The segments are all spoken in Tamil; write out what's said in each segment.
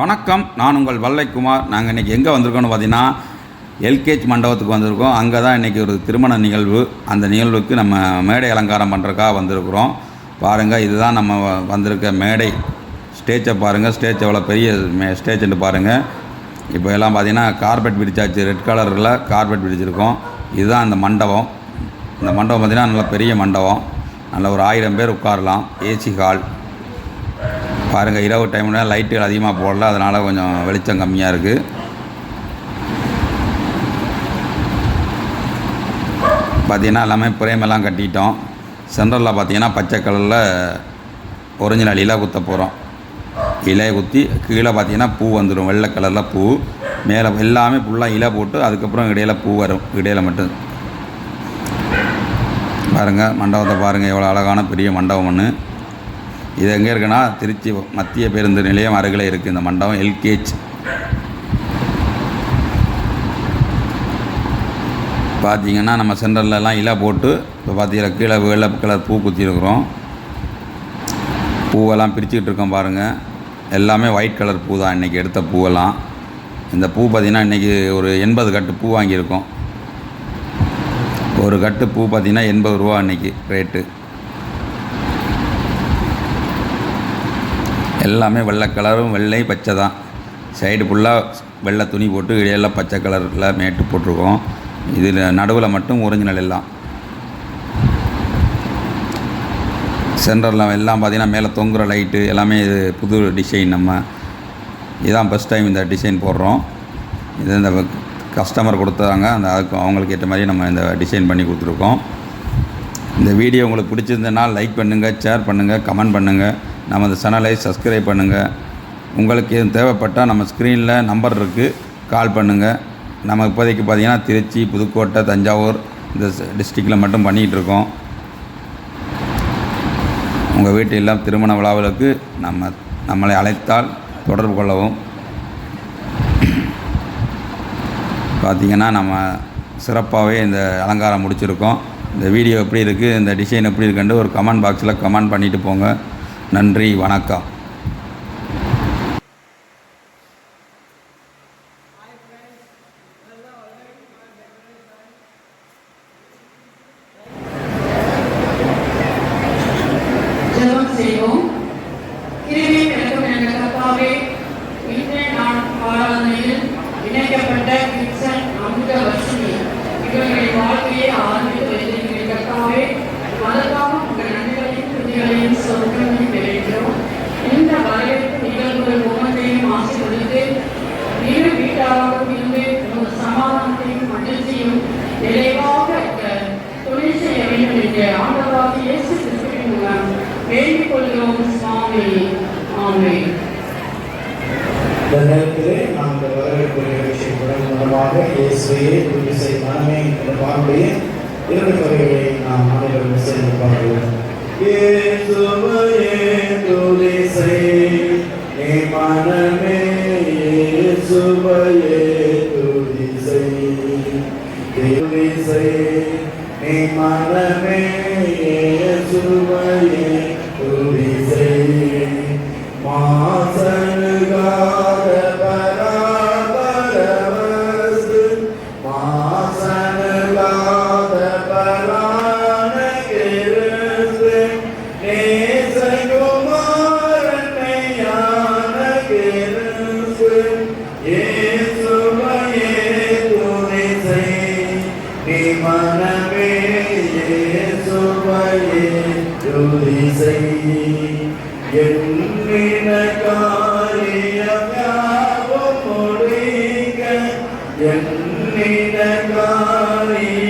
வணக்கம். நான் உங்கள் வல்லைக்குமார். நாங்கள் இன்றைக்கி எங்கே வந்திருக்கோம்னு பார்த்தீங்கன்னா எல்கேஜ் மண்டபத்துக்கு வந்திருக்கோம். அங்கே தான் இன்றைக்கி ஒரு திருமண நிகழ்வு. அந்த நிகழ்வுக்கு நம்ம மேடை அலங்காரம் பண்ணுறக்காக வந்திருக்கிறோம். பாருங்கள் இதுதான் நம்ம வ- வந்திருக்க மேடை. ஸ்டேஜை பாருங்கள் ஸ்டேஜ் எவ்வளோ பெரிய மே ஸ்டேஜ்னு பாருங்கள் இப்போ எல்லாம் பார்த்தீங்கன்னா கார்பெட் பிடிச்சாச்சு ரெட் கலரில் கார்பெட் பிடிச்சிருக்கோம் இதுதான் அந்த மண்டபம். இந்த மண்டபம் பார்த்தீங்கன்னா நல்ல பெரிய மண்டபம். நல்ல ஒரு ஆயிரம் பேர் உட்காரலாம். ஏசி ஹால் பாருங்கள் இரவு டைமில் லைட்டுகள் அதிகமாக போடல அதனால் கொஞ்சம் வெளிச்சம் கம்மியாக இருக்குது பார்த்தீங்கன்னா எல்லாமே பிரேமெல்லாம் கட்டிட்டோம். சென்டரில் பார்த்தீங்கன்னா பச்சை கலரில் ஒரிஜினல் இலை குத்த போகிறோம் இலையை குத்தி கீழே பார்த்தீங்கன்னா பூ வந்துடும் வெள்ளை கலரில் பூ. மேலே எல்லாமே ஃபுல்லாக இலை போட்டு அதுக்கப்புறம் இடையில் பூ வரும். இடையில் மட்டும். பாருங்கள் மண்டபத்தை பாருங்கள் எவ்வளோ அழகான பெரிய மண்டபம் ஒன்று இது எங்கே இருக்குன்னா திருச்சி மத்திய பேருந்து நிலையம் அருகில் இருக்குது இந்த மண்டபம் எல்கேஜ் பார்த்தீங்கன்னா நம்ம சென்டர்லலாம் இலை போட்டு இப்போ பார்த்தீங்கன்னா கீழே வெள்ளை கலர் பூ குத்திருக்கிறோம். பூவெல்லாம் பிரிச்சுக்கிட்டு இருக்கோம் பாருங்கள் எல்லாமே ஒயிட் கலர் பூ தான் இன்றைக்கி எடுத்த பூவெல்லாம். இந்த பூ பார்த்திங்கன்னா இன்றைக்கி ஒரு எண்பது கட்டு பூ வாங்கியிருக்கோம். ஒரு கட்டு பூ பார்த்திங்கன்னா எண்பது ரூபா இன்றைக்கி ரேட்டு எல்லாமே வெள்ளை கலரும் வெள்ளை பச்சை தான். சைடு ஃபுல்லாக வெள்ளை துணி போட்டு இடையெல்லாம் பச்சை கலரில் மேட்டு போட்டிருக்கோம். இதில் நடுவில் மட்டும் ஒரிஜினல் எல்லாம். சென்டரில் எல்லாம் பார்த்தீங்கன்னா மேலே தொங்குற லைட்டு எல்லாமே இது புது டிசைன் நம்ம. இதுதான் ஃபஸ்ட் டைம் இந்த டிசைன் போடுறோம். இது இந்த கஸ்டமர் கொடுத்தாங்க. அந்த அதுக்கு அவங்களுக்கு ஏற்ற மாதிரி நம்ம இந்த டிசைன் பண்ணி கொடுத்துருக்கோம். இந்த வீடியோ உங்களுக்கு பிடிச்சிருந்ததுன்னா லைக் பண்ணுங்கள் ஷேர் பண்ணுங்கள் கமெண்ட் பண்ணுங்கள் நமது சேனலை சப்ஸ்கிரைப் பண்ணுங்கள் உங்களுக்கு எதுவும் தேவைப்பட்டால் நம்ம ஸ்க்ரீனில் நம்பர் இருக்குது கால் பண்ணுங்கள் நம்ம இப்போதைக்கு பார்த்தீங்கன்னா திருச்சி புதுக்கோட்டை தஞ்சாவூர் இந்த டிஸ்ட்ரிக்டில் மட்டும் பண்ணிகிட்டு இருக்கோம். உங்கள் வீட்டில் திருமண விழாவிற்கு நம்ம நம்மளை அழைத்தால் தொடர்பு கொள்ளவும். பார்த்தீங்கன்னா நம்ம சிறப்பாகவே இந்த அலங்காரம் முடிச்சிருக்கோம். இந்த வீடியோ எப்படி இருக்குது இந்த டிசைன் எப்படி இருக்குன்ட்டு ஒரு கமெண்ட் பாக்ஸில் கமெண்ட் பண்ணிவிட்டு போங்க. நன்றி வணக்கம். உங்கள் நிகழ்வுகள் ஒவ்வொன்றையும் ஆசீர்வதித்து இரு வீட்டாராகவும் இருந்து உங்கள் சமாதானத்தையும் மகிழ்ச்சியும் நிறைவாக தொழில் செய்ய வேண்டும் என்று ஆண்டவராக இயேசு கிறிஸ்துவின் மூலம் வேண்டிக் கொள்கிறோம். சுவாமி ஆமென். இந்த நேரத்திலே நாம் இந்த வரவேற்பு நிகழ்ச்சியை மூலமாக இயேசுவையே துதி மனமே என்ற பாருடைய இரண்டு வகைகளை நாம் அனைவரும் சேர்ந்து பார்க்கிறோம் இயேசுவையே துதி செய் நீ மனமே இயேசுவையே துதி செய் துதி செய் நீ എന്നിന കാര്യ വ്യാപമൊഴിക എന്നിന കാര്യ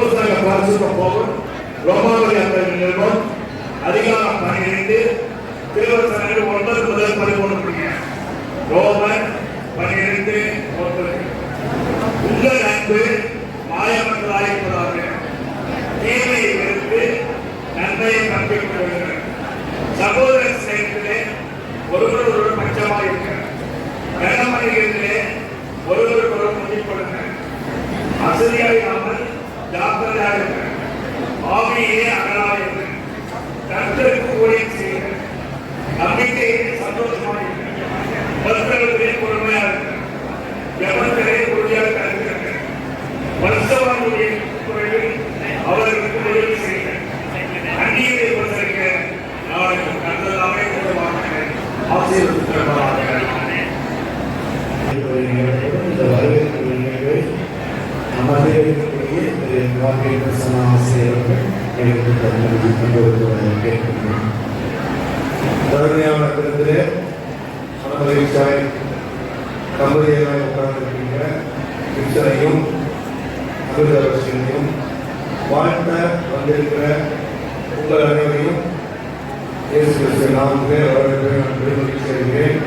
அப்போஸ்தல பரிசுத்த பவுல் ரோமாவில் அந்த நிறுவனம் அதிகாரம் பன்னிரண்டு திருவசனங்கள் ஒன்பது முதல் பதிமூணு ரோமன் பன்னிரண்டு எனக்கு தன்னதி கொண்டு வருவதை கேட்கின்றோம் தருமையான தினத்திலே மனமகிழ்ச்சியாய் தம்பதியராய் உட்கார்ந்திருக்கின்ற கிருஷ்ணனையும் அமிர்தவசனையும் வாழ்த்த வந்திருக்கிற உங்கள் அனைவரையும் இயேசு கிறிஸ்து நாமத்திலே நான் பெருமதி செய்கிறேன்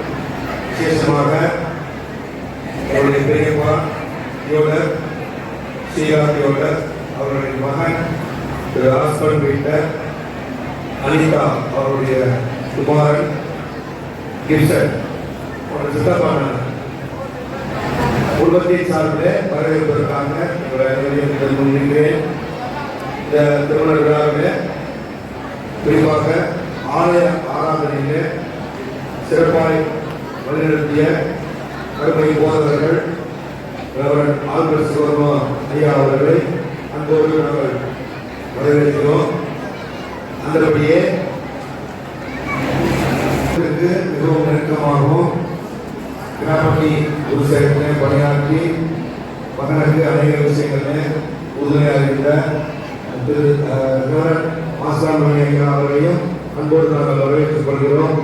விசேஷமாக என்னுடைய பெரியப்பா யோடர் ஸ்ரீரா யோடர் அவருடைய மகன் திரு ஹாஸ்பன் வீட்ட அனிதா அவருடைய குமாரன் கிப்சன் அவருடைய சித்தப்பான குடும்பத்தை சார்பில் வரவேற்பதற்காக எங்களை அனைவரையும் முன்னின்றேன் இந்த திருமண விழாவில் குறிப்பாக ஆலய ஆராதனையில் சிறப்பாய் வழிநடத்திய கருமை போதவர்கள் ரெவரன் ஆல்பர்ட் சிவர்மா ஐயா அவர்களை அன்போடு நாங்கள் வரவேற்கிறோம். அந்தபடியே மிகவும் நெருக்கமாகவும் கிராமி ஒரு சேர்த்து பணியாற்றி மகனுக்கு அநேக விஷயங்களில் உறுதுணையாக இருந்த திரு அஹ், அவர்களையும் அன்போடு நாங்கள் வரவேற்றுக் கொள்கிறோம்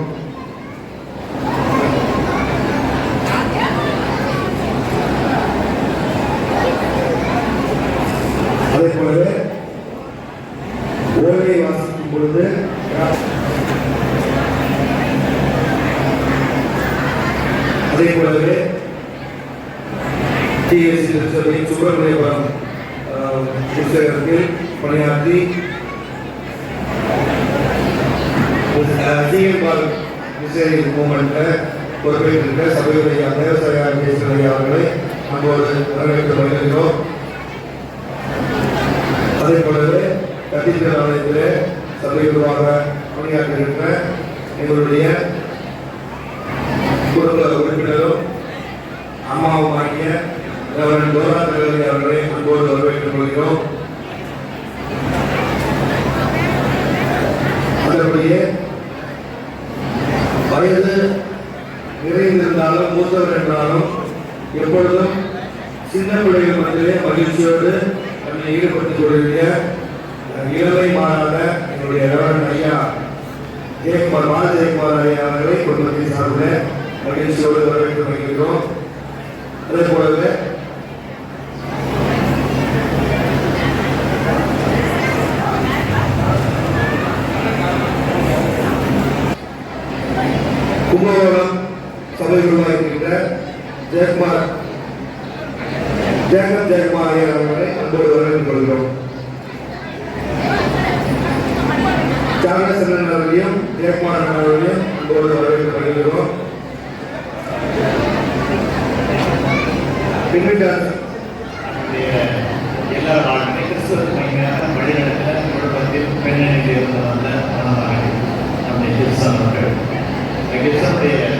அதே போலவே ஓய்வை வாசிக்கும் பொழுது அதே போலவே டிஎஸ்சி திருச்சபை சுப்பிரமணியபுரம் புத்தகத்தில் பணியாற்றி சீகன்பால் மிசேரி மூமெண்ட்ல பொறுப்பேற்றிருக்க சபையுடைய தேவசாய பேசுகிற அவர்களை அன்போடு வரவேற்று வருகிறோம் அதே போலவே கத்தீட்ரல் ஆலயத்திலே சபையுருவாக பணியாற்றிருக்கிற எங்களுடைய குடும்ப உறுப்பினரும் அம்மாவும் ஆகிய அவரின் டோரா அவர்களை அன்போடு வரவேற்றுக் கொள்கிறோம். அதனுடைய வயது நிறைந்திருந்தாலும் மூத்தவர் என்றாலும் எப்பொழுதும் சின்ன பிள்ளைகள் மத்தியிலே மகிழ்ச்சியோடு தன்னை ஈடுபடுத்திக் கொள்கிற இளமை மாறாத என்னுடைய ரெவரன் ஐயா ஜெயக்குமார் மாத ஜெயக்குமார் ஐயா அவர்களை குடும்பத்தின் சார்பில் மகிழ்ச்சியோடு வரவேற்று வருகிறோம் அதே போலவே கும்பகோணம் சபைக்குள்ளாக இருக்கின்ற ஜெயக்குமார். ஜெகன் ஜெயக்குமார் ஐயா அவர்களை அன்போடு வரவேற்றுக் கொள்கிறோம். சாரணசந்தன் அவர்களையும் ஜெயக்குமார் அவர்களையும் அன்போடு வரவேற்றுக் கொள்கிறோம். பின்னிட்டார் எல்லா நாளுமே கிறிஸ்துவ Igreja Santa